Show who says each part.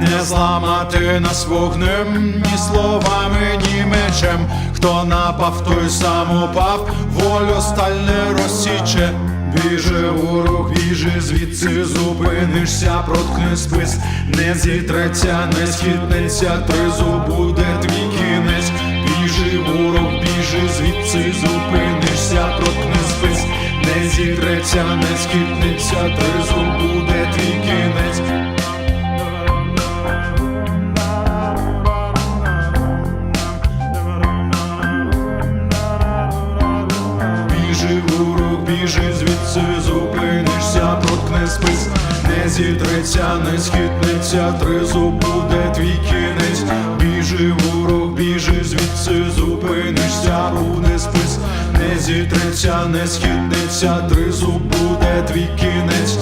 Speaker 1: не зламати нас вогнем, ні словами, ні мечем. Хто напав, той сам упав, волю сталь не розсіче. Біжи, ворог, біжи, звідси зупинишся, проткни спис, не зітреться, не схитнеться, тризу буде твій кінець. Біжи, ворог, біжи, звідси зупинишся, проткни спис, не зітреться, не схитнеться, тризу Біжи, ворог, біжи, звідси зупинишся, проткне спис, не зітреться, не схитнеться, тризу буде твій кінець. Біжи, ворог, біжи, звідси зупинишся, рухне спис, не зітреться, не схитнеться, тризу буде твій кінець.